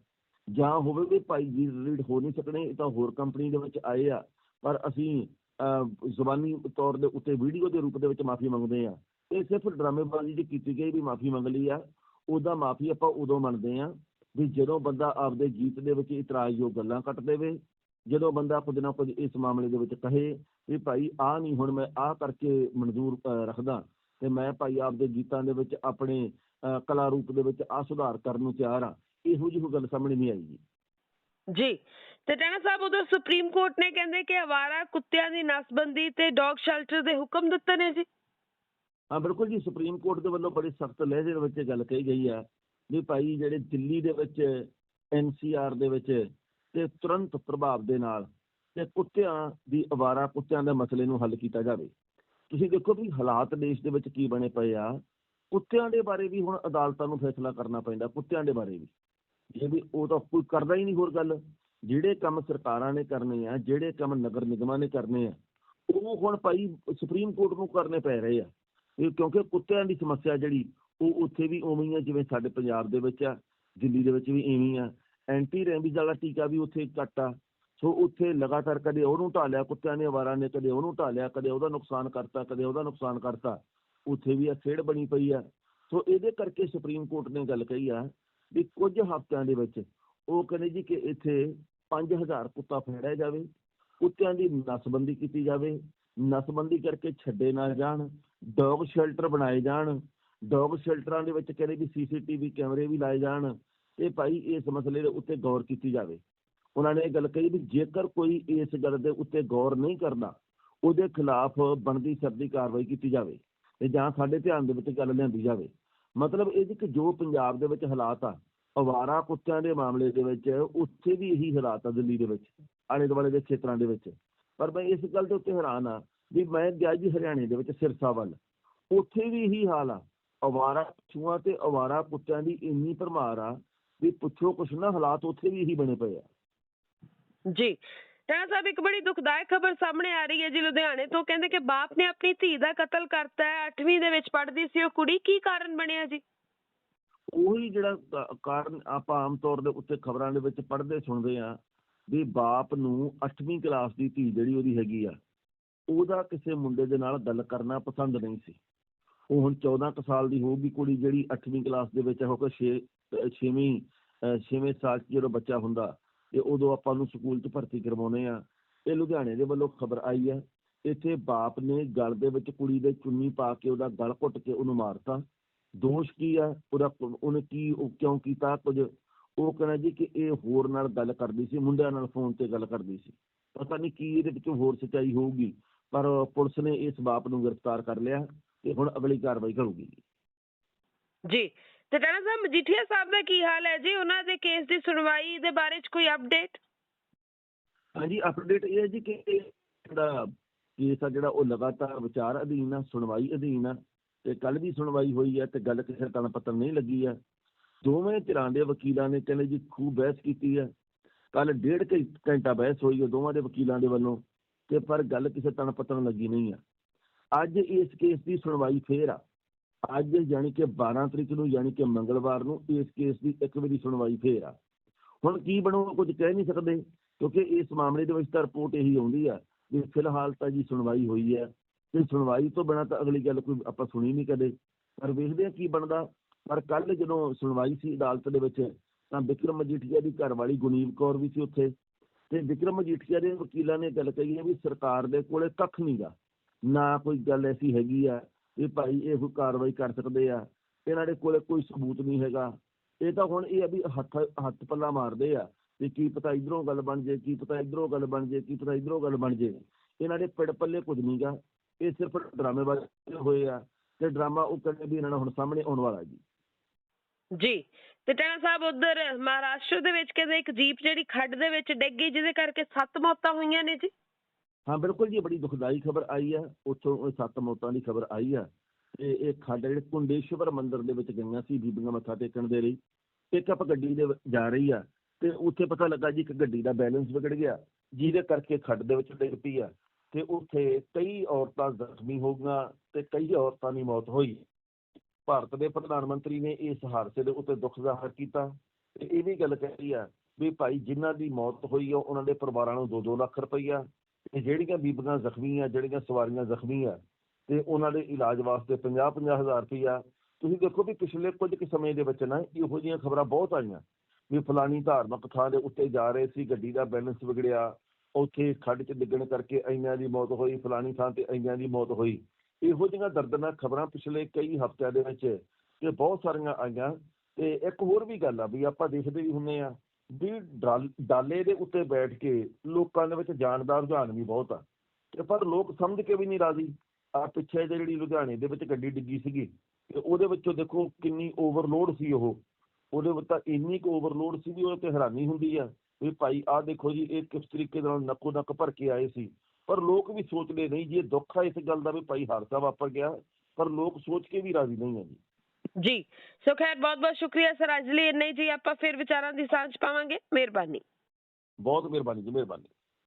ਜਾਂ ਹੋਵੇ ਵੀ ਭਾਈ ਗੀਤ ਡਿਲੀਟ ਹੋ ਨਹੀਂ ਸਕਣੇ ਇਹ ਤਾਂ ਹੋਰ ਕੰਪਨੀ ਦੇ ਵਿੱਚ ਆਏ ਆ। ਪਰ ਅਸੀਂ ਅਹ, ਜ਼ੁਬਾਨੀ ਤੌਰ ਦੇ ਉੱਤੇ ਵੀਡੀਓ ਦੇ ਰੂਪ ਦੇ ਵਿੱਚ ਮਾਫੀ ਮੰਗਦੇ ਆ। ਇਹ ਸਿਰਫ ਡਰਾਮੇਬਾਜ਼ੀ ਦੀ ਕੀਤੀ ਗਈ ਵੀ ਮਾਫੀ ਮੰਗ ਲਈ ਆ। ਉਹਦਾ ਮਾਫੀ ਆਪਾਂ ਉਦੋਂ ਮੰਨਦੇ ਆ ਵੀ ਜਦੋਂ ਬੰਦਾ ਆਪਦੇ ਗੀਤ ਦੇ ਵਿੱਚ ਇਤਰਾਜ਼ਯੋਗ ਗੱਲਾਂ ਕੱਟ ਦੇਵੇ ਜਦੋਂ ਬੰਦਾ ਕੁਝ ਨਾ ਕੁਝ ਇਸ ਮਾਮਲੇ ਦੇ ਵਿੱਚ ਕਹੇ ਵੀ ਭਾਈ ਆ ਨਹੀਂ ਹੁਣ ਮੈਂ ਆ ਕਰਕੇ ਮਨਜ਼ੂਰ ਰੱਖਦਾ ਤੇ ਮੈਂ ਭਾਈ ਆਪਦੇ ਗੀਤਾਂ ਦੇ ਵਿੱਚ ਆਪਣੇ ਕਲਾ ਰੂਪ ਦੇ ਵਿੱਚ ਆ ਸੁਧਾਰ ਕਰਨ ਨੂੰ ਤਿਆਰ ਆ ਇਹੋ ਜਿਹੀ ਗੱਲ ਸਾਹਮਣੇ ਨਹੀਂ ਆਈ ਜੀ। ਜੀ ਤੇ ਟੈਣਾ ਸਾਹਿਬ ਉਧਰ ਸੁਪਰੀਮ ਕੋਰਟ ਨੇ ਕਹਿੰਦੇ ਕਿ ਅਵਾਰਾ ਕੁੱਤਿਆਂ ਦੀ ਨਸਬੰਦੀ ਤੇ ਡੌਗ ਸ਼ੈਲਟਰ ਦੇ ਹੁਕਮ ਦਿੱਤੇ ਨੇ ਜੀ। ਹਾਂ ਬਿਲਕੁਲ ਜੀ ਸੁਪਰੀਮ ਕੋਰਟ ਦੇ ਵੱਲੋਂ ਬੜੀ ਸਖਤ ਲਹਿਜੇ ਦੇ ਵਿੱਚ ਗੱਲ ਕਹੀ ਗਈ ਆ ਵੀ ਭਾਈ ਜਿਹੜੇ ਦਿੱਲੀ ਦੇ ਵਿੱਚ ਐਨਸੀਆਰ ਦੇ ਵਿੱਚ ਤੇ ਤੁਰੰਤ ਪ੍ਰਭਾਵ ਦੇ ਨਾਲ ਤੇ ਕੁੱਤਿਆਂ ਦੀ ਅਵਾਰਾ ਕੁੱਤਿਆਂ ਦੇ ਮਸਲੇ ਨੂੰ ਹੱਲ ਕੀਤਾ ਜਾਵੇ। ਤੁਸੀਂ ਦੇਖੋ ਵੀ ਹਾਲਾਤ ਦੇਸ਼ ਦੇ ਵਿੱਚ ਕੀ ਬਣੇ ਪਏ ਆ। ਕੁੱਤਿਆਂ ਦੇ ਬਾਰੇ ਵੀ ਹੁਣ ਅਦਾਲਤਾਂ ਨੂੰ ਫੈਸਲਾ ਕਰਨਾ ਪੈਂਦਾ, ਕੁੱਤਿਆਂ ਦੇ ਬਾਰੇ ਵੀ। ਇਹ ਵੀ ਉਹ ਤਾਂ ਕੋਈ ਕਰਦਾ ਹੀ ਨਹੀਂ ਹੋਰ ਗੱਲ। ਜਿਹੜੇ ਕੰਮ ਸਰਕਾਰਾਂ ਨੇ ਕਰਨੇ ਆ, ਜਿਹੜੇ ਕੰਮ ਨਗਰ ਨਿਗਮਾਂ ਨੇ ਕਰਨੇ ਆ, ਉਹ ਹੁਣ ਭਾਈ ਸੁਪਰੀਮ ਕੋਰਟ ਨੂੰ ਕਰਨੇ ਪੈ ਰਹੇ ਆ। ਕਿਉਂਕਿ ਕੁੱਤਿਆਂ ਦੀ ਸਮੱਸਿਆ ਜਿਹੜੀ, ਉਹ ਉੱਥੇ ਵੀ ਉਵੇਂ ਹੀ ਆ, ਜਿਵੇਂ ਸਾਡੇ ਪੰਜਾਬ ਦੇ ਵਿੱਚ ਆ, ਦਿੱਲੀ ਦੇ ਵਿੱਚ ਵੀ ਐਵੇਂ ਆ। ਐਂਟੀ ਰੈਬੀਜ਼ ਵਾਲਾ ਟੀਕਾ ਵੀ ਉੱਥੇ ਘੱਟ ਆ। ਸੋ ਉੱਥੇ ਲਗਾਤਾਰ ਕਦੇ ਉਹਨੂੰ ਢਾਲਿਆ, ਕੁੱਤਿਆਂ ਨੇ ਵਾਰਾਂ ਨੇ ਕਦੇ ਉਹਨੂੰ ਢਾਲਿਆ, ਕਦੇ ਉਹਦਾ ਨੁਕਸਾਨ ਕਰਤਾ, ਕਦੇ ਉਹਦਾ ਨੁਕਸਾਨ ਕਰਤਾ। ਉੱਥੇ ਵੀ ਆ ਖੇਡ ਬਣੀ ਪਈ ਆ। ਸੋ ਇਹਦੇ ਕਰਕੇ ਸੁਪਰੀਮ ਕੋਰਟ ਨੇ ਗੱਲ ਕਹੀ ਆ ਵੀ ਕੁਝ ਹਫ਼ਤਿਆਂ ਦੇ ਵਿੱਚ ਉਹ ਕਹਿੰਦੇ ਜੀ ਕਿ ਇੱਥੇ 5000 ਕੁੱਤਾ ਫੜਿਆ ਜਾਵੇ, ਕੁੱਤਿਆਂ ਦੀ ਨਸਬੰਦੀ ਕੀਤੀ ਜਾਵੇ, ਨਸਬੰਦੀ ਕਰਕੇ ਛੱਡੇ ਨਾ ਜਾਣ, ਡੌਗ ਸ਼ੈਲਟਰ ਬਣਾਏ ਜਾਣ, ਡੌਗ ਸ਼ੈਲਟਰਾਂ ਦੇ ਵਿੱਚ ਕਹਿੰਦੇ ਵੀ ਸੀਸੀਟੀਵੀ ਕੈਮਰੇ ਵੀ ਲਾਏ ਜਾਣ ਤੇ ਭਾਈ ਇਸ ਮਸਲੇ ਦੇ ਉੱਤੇ ਗੌਰ ਕੀਤੀ ਜਾਵੇ। ਉਹਨਾਂ ਨੇ ਇਹ ਗੱਲ ਕਹੀ ਵੀ ਜੇਕਰ ਕੋਈ ਇਸ ਗੱਲ ਦੇ ਉੱਤੇ ਗੌਰ ਨਹੀਂ ਕਰਦਾ, ਉਹਦੇ ਖਿਲਾਫ ਬਣਦੀ ਸਰਦੀ ਕਾਰਵਾਈ ਕੀਤੀ ਜਾਵੇ ਤੇ ਜਾਂ ਸਾਡੇ ਧਿਆਨ ਦੇ ਵਿੱਚ ਗੱਲ ਲਿਆਂਦੀ ਜਾਵੇ। ਮਤਲਬ ਇਹ ਕਿ ਜੋ ਪੰਜਾਬ ਦੇ ਵਿੱਚ ਹਾਲਾਤ ਆ, ਅਵਾਰਾ ਕੁੱਤਿਆਂ ਦੇ ਮਾਮਲੇ ਦੇ ਵਿੱਚ, ਉੱਥੇ ਵੀ ਇਹੀ ਹਾਲਾਤ ਆ ਦਿੱਲੀ ਦੇ ਵਿੱਚ, ਆਲੇ ਦੁਆਲੇ ਦੇ ਖੇਤਰਾਂ ਦੇ ਵਿੱਚ। ਪਰ ਮੈਂ ਇਸ ਗੱਲ ਦੇ ਉੱਤੇ ਹੈਰਾਨ ਆ ਵੀ ਮੈਂ ਗਿਆ ਜੀ ਹਰਿਆਣੇ ਦੇ ਵਿੱਚ ਸਿਰਸਾ ਵੱਲ। ਉੱਥੇ ਵੀ ਇਹੀ ਹਾਲ ਆ। ਅਵਾਰਾ ਪਸ਼ੂਆਂ ਤੇ ਅਵਾਰਾ ਕੁੱਤਿਆਂ ਦੀ ਇੰਨੀ ਭਰਮਾਰ ਆ ਵੀ ਪੁੱਛੋ ਕੁਛ ਨਾ ਹਾਲਾਤ ਉੱਥੇ ਵੀ ਇਹੀ ਬਣੇ ਪਏ ਆ। ਜੀ। ਟੈਣਾ ਸਾਹਿਬ ਇੱਕ ਬੜੀ ਦੁਖਦਾਇਕ ਖਬਰ ਸਾਹਮਣੇ ਆ ਰਹੀ ਹੈ ਜੀ ਲੁਧਿਆਣੇ ਤੋਂ। ਕਹਿੰਦੇ ਕਿ ਬਾਪ ਨੇ ਆਪਣੀ ਧੀ ਦਾ ਕਤਲ ਕਰਤਾ ਹੈ। 8ਵੀਂ ਦੇ ਵਿੱਚ ਪੜ੍ਹਦੀ ਸੀ। ਉਹ ਕੁੜੀ ਕੀ ਕਾਰਨ ਬਣਿਆ ਜੀ? ਉਹੀ ਜਿਹੜਾ ਕਾਰਨ ਆਪਾਂ ਆਮ ਤੌਰ ਦੇ ਉੱਤੇ ਖਬਰਾਂ ਦੇ ਵਿੱਚ ਪੜ੍ਹਦੇ ਸੁਣਦੇ ਆ ਵੀ ਬਾਪ ਨੂੰ 8ਵੀਂ ਕਲਾਸ ਦੀ ਧੀ ਜਿਹੜੀ ਉਹਦੀ ਹੈਗੀ ਆ ਉਹਦਾ ਕਿਸੇ ਮੁੰਡੇ ਦੇ ਨਾਲ ਗੱਲ ਕਰਨਾ ਪਸੰਦ ਨਹੀਂ ਸੀ। ਉਹ ਹੁਣ 14 ਕੁ ਸਾਲ ਦੀ ਹੋਊਗੀ ਕੁੜੀ ਜਿਹੜੀ 8ਵੀਂ ਕਲਾਸ ਦੇ ਵਿੱਚ ਹੋ ਕੇ 6 6ਵੀਂ 6ਵੇਂ ਸਾਲ ਜਦੋਂ ਬੱਚਾ ਹੁੰਦਾ ਤੇ ਉਦੋਂ ਆਪਾਂ ਨੂੰ ਸਕੂਲ 'ਚ ਭਰਤੀ ਕਰਵਾਉਨੇ ਆ ਇਹ ਲੁਧਿਆਣੇ ਦੇ ਵੱਲੋਂ ਖਬਰ ਆਈ ਹੈ, ਇੱਥੇ ਬਾਪ ਨੇ ਗਲ ਦੇ ਵਿੱਚ ਕੁੜੀ ਦੇ ਚੁੰਨੀ ਪਾ ਕੇ ਉਹਦਾ ਗਲ ਘੁੱਟ ਕੇ ਉਹਨੂੰ ਮਾਰਤਾ। ਦੋਸ਼ ਕੀ ਆ ਉਹਦਾ ਉਹਨੇ ਕੀ, ਉਹ ਕਿਉਂ ਕੀਤਾ ਕੁਝ? ਉਹ ਕਹਿੰਦਾ ਜੀ ਕਿ ਇਹ ਹੋਰ ਨਾਲ ਗੱਲ ਕਰਦੀ ਸੀ, ਮੁੰਡਿਆਂ ਨਾਲ ਫੋਨ ਤੇ ਗੱਲ ਕਰਦੀ ਸੀ। ਪਤਾ ਨਹੀਂ ਕੀ ਇਹਦੇ ਵਿੱਚੋਂ ਹੋਰ ਸਚਾਈ ਹੋਊਗੀ, ਪਰ ਪੁਲਿਸ ਨੇ ਇਸ ਬਾਪ ਨੂੰ ਗ੍ਰਿਫਤਾਰ ਕਰ ਲਿਆ ਤੇ ਹੁਣ ਅਗਲੀ ਕਾਰਵਾਈ ਕਰੂਗੀ। ਜੀ ਤੇ ਟੈਣਾ ਸਾਹਿਬ, ਮਜੀਠੀਆ ਸਾਹਿਬ ਦਾ ਕੀ ਹਾਲ ਹੈ ਜੀ? ਉਹਨਾਂ ਦੇ ਕੇਸ ਦੀ ਸੁਣਵਾਈ ਦੇ ਬਾਰੇ ਚ ਕੋਈ ਅਪਡੇਟ ਹਾਂਜੀ ਅਪਡੇਟ ਇਹ ਹੈ ਜੀ ਕਿ ਜਿਹੜਾ ਕੇਸ ਆ ਜਿਹੜਾ ਉਹ ਲਗਾਤਾਰ ਵਿਚਾਰ ਅਧੀਨ ਆ, ਸੁਣਵਾਈ ਅਧੀਨ ਆ ਤੇ ਕੱਲ ਵੀ ਸੁਣਵਾਈ ਹੋਈ ਹੈ ਤੇ ਗੱਲ ਕਿਸੇ ਤਣ ਪੱਤਰ ਨਹੀਂ ਲੱਗੀ ਆ। ਦੋਵੇਂ ਧਿਰਾਂ ਦੇ ਵਕੀਲਾਂ ਨੇ ਕਹਿੰਦੇ ਜੀ ਖੂਬ ਬਹਿਸ ਕੀਤੀ ਹੈ ਕੱਲ ਡੇਢ ਘੰਟਾ ਬਹਿਸ ਹੋਈ ਹੈ ਦੋਵਾਂ ਦੇ ਵਕੀਲਾਂ ਦੇ ਵੱਲੋਂ ਤੇ ਪਰ ਗੱਲ ਕਿਸੇ ਤਣ ਪੱਤਰ ਲੱਗੀ ਨਹੀਂ ਆ। ਅੱਜ ਇਸ ਕੇਸ ਦੀ ਸੁਣਵਾਈ ਫੇਰ ਆ। ਅੱਜ ਯਾਨੀ ਕਿ 12 ਤਰੀਕ ਨੂੰ ਯਾਨੀ ਕਿ ਮੰਗਲਵਾਰ ਨੂੰ ਇਸ ਕੇਸ ਦੀ ਇੱਕ ਵਾਰੀ ਸੁਣਵਾਈ ਫੇਰ ਆ। ਹੁਣ ਕੀ ਬਣੂਗਾ ਕੁਝ ਕਹਿ ਨਹੀਂ ਸਕਦੇ, ਕਿਉਂਕਿ ਇਸ ਮਾਮਲੇ ਦੇ ਵਿੱਚ ਤਾਂ ਰਿਪੋਰਟ ਇਹੀ ਆਉਂਦੀ ਆ ਵੀ ਫਿਲਹਾਲ ਤਾਂ ਜੀ ਸੁਣਵਾਈ ਹੋਈ ਹੈ ਤੇ ਸੁਣਵਾਈ ਤੋਂ ਬਿਨਾਂ ਤਾਂ ਅਗਲੀ ਗੱਲ ਕੋਈ ਆਪਾਂ ਸੁਣੀ ਨਹੀਂ ਕਦੇ। ਪਰ ਵੇਖਦੇ ਆ ਕੀ ਬਣਦਾ, ਪਰ ਕੱਲ ਜਦੋਂ ਸੁਣਵਾਈ ਸੀ ਅਦਾਲਤ ਦੇ ਵਿੱਚ, ਤਾਂ ਵਿਕਰਮ ਮਜੀਠੀਆ ਦੀ ਘਰਵਾਲੀ ਗੁਨੀਵ ਕੌਰ ਵੀ ਸੀ ਉੱਥੇ। ਤੇ ਵਿਕਰਮ ਮਜੀਠੀਆ ਦੇ ਵਕੀਲਾਂ ਨੇ ਗੱਲ ਕਹੀ ਹੈ ਵੀ ਸਰਕਾਰ ਦੇ ਕੋਲੇ ਕੱਖ ਨਹੀਂਗਾ ਨਾ ਕੋਈ ਗੱਲ ਐਸੀ ਹੈਗੀ ਆ ਵੀ ਭਾਈ ਇਹ ਕੋਈ ਕਾਰਵਾਈ ਕਰ ਸਕਦੇ ਆ। ਇਹਨਾਂ ਦੇ ਕੋਲੇ ਕੋਈ ਸਬੂਤ ਨਹੀਂ ਹੈਗਾ। ਇਹ ਤਾਂ ਹੁਣ ਇਹ ਆ ਵੀ ਹੱਥ ਹੱਥ ਪੱਲਾ ਮਾਰਦੇ ਆ ਵੀ ਕੀ ਪਤਾ ਇਧਰੋਂ ਗੱਲ ਬਣ ਜੇ, ਕੀ ਪਤਾ ਇਧਰੋਂ ਗੱਲ ਬਣ ਜੇ, ਕੀ ਪਤਾ ਇਧਰੋਂ ਗੱਲ ਬਣ ਜੇ। ਇਹਨਾਂ ਦੇ ਪਿੜ ਪੱਲੇ ਕੁਝ ਨਹੀਂਗਾ ਇਹ ਸਿਰਫ ਡਰਾਮੇਬਾਜ਼ੀ ਹੋਏ ਆ ਤੇ ਡਰਾਮਾ ਉਹ ਕਹਿੰਦੇ ਵੀ ਇਹਨਾਂ ਨਾਲ ਹੁਣ ਸਾਹਮਣੇ ਆਉਣ ਵਾਲਾ ਜੀ। ਜੀ। ਤੇ ਟੈਣਾ ਸਾਹਿਬ ਉਧਰ ਮਹਾਰਾਸ਼ਟਰ ਦੇ ਵਿੱਚ ਕਹਿੰਦੇ ਇੱਕ ਜੀਪ ਜਿਹੜੀ ਖੱਡ ਦੇ ਵਿੱਚ ਡਿੱਗ ਗਈ, ਜਿਹਦੇ ਕਰਕੇ ਸੱਤ ਮੌਤਾਂ ਹੋਈਆਂ ਨੇ ਜੀ। ਹਾਂ, ਬਿਲਕੁਲ ਜੀ ਬੜੀ ਦੁਖਦਾਈ ਖਬਰ ਆਈ ਆ, ਉੱਥੋਂ ਇਹ ਸੱਤ ਮੌਤਾਂ ਦੀ ਖਬਰ ਆਈ ਆ, ਤੇ ਇਹ ਖੱਡ ਜਿਹੜੇ ਕੁੰਡੇਸ਼ਵਰ ਮੰਦਿਰ ਦੇ ਵਿੱਚ ਗਈਆਂ ਸੀ ਬੀਬੀਆਂ ਮੱਥਾ ਟੇਕਣ ਦੇ ਲਈ, ਪਿਕਅਪ ਗੱਡੀ ਦੇ ਜਾ ਰਹੀ ਆ, ਤੇ ਉੱਥੇ ਪਤਾ ਲੱਗਾ ਜੀ ਇੱਕ ਗੱਡੀ ਦਾ ਬੈਲੈਂਸ ਵਿਗੜ ਗਿਆ, ਜਿਹਦੇ ਕਰਕੇ ਖੱਡ ਦੇ ਵਿੱਚ ਡਿੱਗ ਪਈ ਆ, ਤੇ ਉੱਥੇ ਕਈ ਔਰਤਾਂ ਜ਼ਖਮੀ ਹੋ ਗਈਆਂ, ਤੇ ਕਈ ਔਰਤਾਂ ਦੀ ਮੌਤ ਹੋਈ। ਭਾਰਤ ਦੇ ਪ੍ਰਧਾਨ ਮੰਤਰੀ ਨੇ ਇਸ ਹਾਦਸੇ ਦੇ ਉੱਤੇ ਦੁੱਖ ਜ਼ਾਹਰ ਕੀਤਾ, ਤੇ ਇਹ ਵੀ ਗੱਲ ਕਹੀ ਆ ਵੀ ਭਾਈ ਜਿਨ੍ਹਾਂ ਦੀ ਮੌਤ ਹੋਈ ਆ, ਉਹਨਾਂ ਦੇ ਪਰਿਵਾਰਾਂ ਨੂੰ 2-2 ਲੱਖ ਰੁਪਈਆ ਤੇ ਜਿਹੜੀਆਂ ਬੀਬੀਆਂ ਜ਼ਖਮੀ ਆ, ਜਿਹੜੀਆਂ ਸਵਾਰੀਆਂ ਜ਼ਖਮੀ ਆ, ਤੇ ਉਹਨਾਂ ਦੇ ਇਲਾਜ ਵਾਸਤੇ 50-50 ਹਜ਼ਾਰ ਰੁਪਈਆ ਤੁਸੀਂ ਦੇਖੋ ਵੀ ਪਿਛਲੇ ਕੁਝ ਕੁ ਸਮੇਂ ਦੇ ਵਿੱਚ ਨਾ ਇਹੋ ਜਿਹੀਆਂ ਖਬਰਾਂ ਬਹੁਤ ਆਈਆਂ, ਵੀ ਫਲਾਣੀ ਧਾਰਮਿਕ ਥਾਂ ਦੇ ਉੱਤੇ ਜਾ ਰਹੇ ਸੀ, ਗੱਡੀ ਦਾ ਬੈਲੈਂਸ ਵਿਗੜਿਆ, ਉੱਥੇ ਖੱਡ 'ਚ ਡਿੱਗਣ ਕਰਕੇ ਇੰਨਿਆਂ ਦੀ ਮੌਤ ਹੋਈ, ਫਲਾਣੀ ਥਾਂ ਤੇ ਇੰਨਿਆਂ ਦੀ ਮੌਤ ਹੋਈ। ਇਹੋ ਜਿਹੀਆਂ ਦਰਦਨਾਕ ਖਬਰਾਂ ਪਿਛਲੇ ਕਈ ਹਫ਼ਤਿਆਂ ਦੇ ਵਿੱਚ ਇਹ ਬਹੁਤ ਸਾਰੀਆਂ ਆਈਆਂ, ਤੇ ਇੱਕ ਹੋਰ ਵੀ ਗੱਲ ਆ ਵੀ ਆਪਾਂ ਦੇਖਦੇ ਵੀ ਹੁੰਨੇ ਆ ਵੀ ਡਾਲ- ਡਾਲੇ ਦੇ ਉੱਤੇ ਬੈਠ ਕੇ ਲੋਕਾਂ ਦੇ ਵਿੱਚ ਜਾਣ ਦਾ ਰੁਝਾਨ ਵੀ ਬਹੁਤ ਆ। ਤੇ ਪਰ ਲੋਕ ਸਮਝ ਕੇ ਵੀ ਨਹੀਂ ਰਾਜ਼ੀ। ਆ ਪਿੱਛੇ ਜਿਹੇ ਜਿਹੜੀ ਲੁਧਿਆਣੇ ਦੇ ਵਿੱਚ ਗੱਡੀ ਡਿੱਗੀ ਸੀਗੀ, ਤੇ ਉਹਦੇ ਵਿੱਚੋਂ ਦੇਖੋ ਕਿੰਨੀ ਓਵਰਲੋਡ ਸੀ ਉਹ। ਉਹਦੇ ਵਿੱਚ ਤਾਂ ਇੰਨੀ ਕੁ ਓਵਰਲੋਡ ਸੀ ਵੀ ਉਹ ਤੇ ਹੈਰਾਨੀ ਹੁੰਦੀ ਆ ਵੀ ਭਾਈ ਆਹ ਦੇਖੋ ਜੀ, ਇਹ ਕਿਸ ਤਰੀਕੇ ਨਾਲ ਨੱਕੋ ਨੱਕ ਭਰ ਕੇ ਆਏ ਸੀ। ਪਰ ਲੋਕ ਵੀ ਸੋਚਦੇ ਨਹੀਂ ਜੀ, ਇਹ ਦੁੱਖ ਆ ਇਸ ਗੱਲ ਦਾ ਵੀ ਭਾਈ ਹਾਦਸਾ ਵਾਪਰ ਗਿਆ, ਪਰ ਲੋਕ ਸੋਚ ਕੇ ਵੀ ਰਾਜ਼ੀ ਨਹੀਂ ਆ ਜੀ। ਜੀ। ਸੋ ਖੈਰ ਬਹੁਤ ਬਹੁਤ ਸ਼ੁਕਰੀਆ ਸਰ। ਅੱਜ ਲਈ ਇੰਨਾ ਹੀ ਜੀ। ਆਪਾਂ ਫਿਰ ਵਿਚਾਰਾਂ ਦੀ ਸਾਂਝ ਪਾਵਾਂਗੇ। ਮਿਹਰਬਾਨੀ। ਬਹੁਤ ਮਿਹਰਬਾਨੀ ਜੀ, ਮਿਹਰਬਾਨੀ।